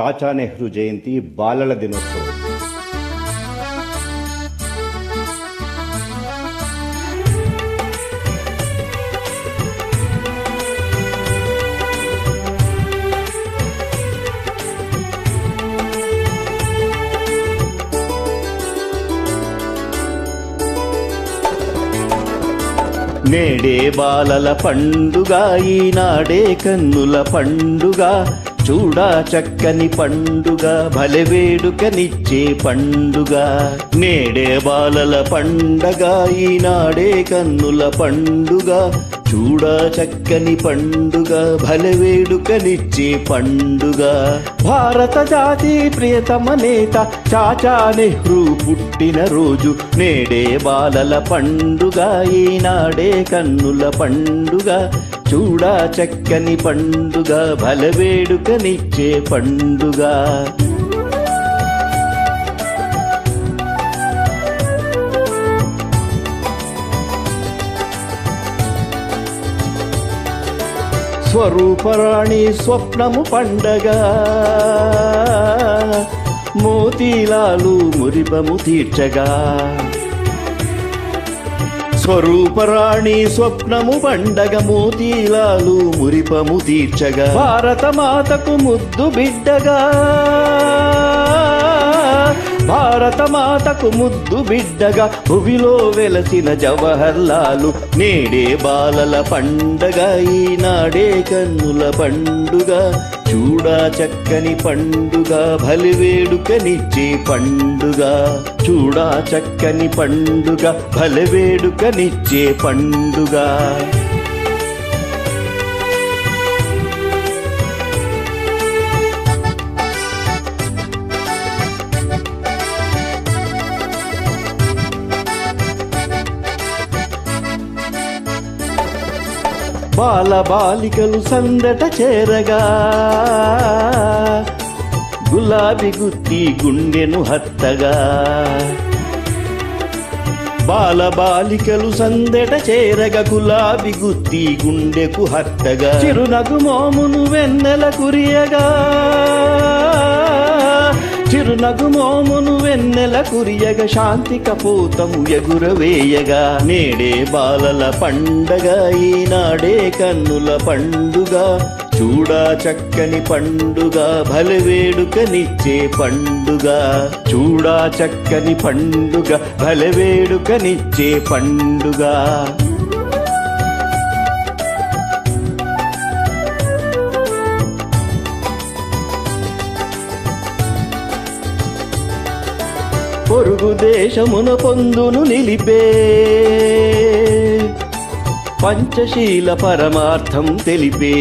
చాచా నెహ్రూ జయంతి బాలల దినోత్సవం. నేడే బాలల పండుగ ఈనాడే కన్నుల పండుగ. చూడా చక్కని పండుగ భలే వేడుకనిచ్చే పండుగ. నేడే బాలల పండగ ఈనాడే కన్నుల పండుగ. చూడా చక్కని పండుగ భలే వేడుకనిచ్చే పండుగ. భారత జాతి ప్రియతమ నేత చాచా నెహ్రూ పుట్టిన రోజు. నేడే బాలల పండుగ ఈనాడే కన్నుల పండుగ. చూడా చక్కని పండుగ బలవేడుకనిచ్చే పండుగ. స్వరూపరాణి స్వప్నము పండగ. మోతీలాలు మురిపము తీర్చగా. స్వరూపరాణి స్వప్నము పండగ మోతీలాలు మురిపము తీర్చగా. భారత మాతకు ముద్దు బిడ్డగా. భారత మాతకు ముద్దు బిడ్డగా. భువిలో వెలసిన జవహర్లాలు నేడే బాలల పండగ ఈనాడే కన్నుల పండుగ. చూడా చక్కని పండుగ బలివేడుకనిచ్చే పండుగ. చూడా చక్కని పండుగ బలివేడుకనిచ్చే పండుగ. బాలబాలికలు సందట చేరగా. గులాబీ గుత్తి గుండెను హత్తగా. బాలబాలికలు సందట చేరగ గులాబీ గుత్తి గుండెకు హత్తగా. చిరునగు మోమును వెన్నెల కురియగా. చిరునగు మోమును వెన్నెల కురియగ శాంతి కపోతము ఎగురవేయగా నేడే బాలల పండగ ఈనాడే కన్నుల పండుగ. చూడా చక్కని పండుగ భలే వేడుకనిచ్చే పండుగ. చూడా చక్కని పండుగ భలే వేడుకనిచ్చే పండుగ. పొరుగు దేశమున పొందును నిలిపే. పంచశీల పరమార్థం తెలిపే.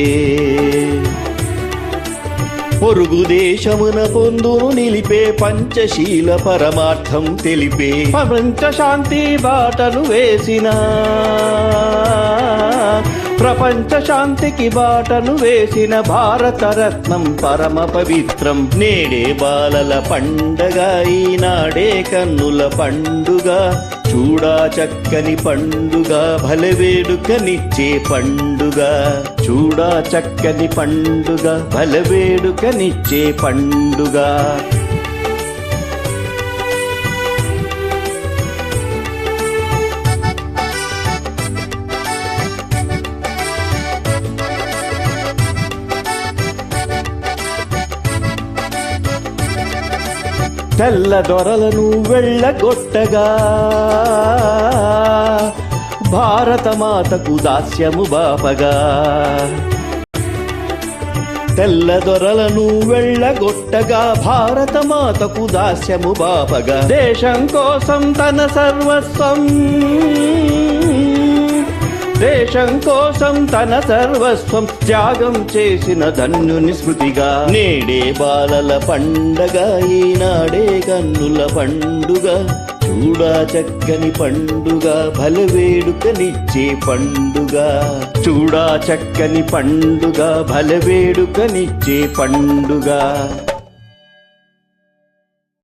పొరుగు దేశమున పొందును నిలిపే పంచశీల పరమార్థం తెలిపే. ప్రపంచ శాంతి బాటలు వేసినా ప్రపంచ శాంతికి బాటను వేసిన భారత రత్నం పరమ పవిత్రం. నేడే బాలల పండగ ఈనాడే కన్నుల పండుగ. చూడా చక్కని పండుగ భలే వేడుకనిచ్చే పండుగ. చూడా చక్కని పండుగ భలే వేడుకనిచ్చే పండుగ. తెల్ల దొరలను వెళ్ళగొట్టగా భారత మాతకు దాస్యము బాపగా. తెల్ల దొరలను వెళ్ళగొట్టగా భారత మాతకు దాస్యము బాపగా. దేశం కోసం తన సర్వస్వం దేశం కోసం తన సర్వస్వం త్యాగం చేసిన ధన్యుని స్మృతిగా నేడే బాలల పండగ ఈనాడే కన్నుల పండుగ. చూడా చక్కని పండుగ బలవేడుకనిచ్చే పండుగ. చూడా చక్కని పండుగ బలవేడుకనిచ్చే పండుగ.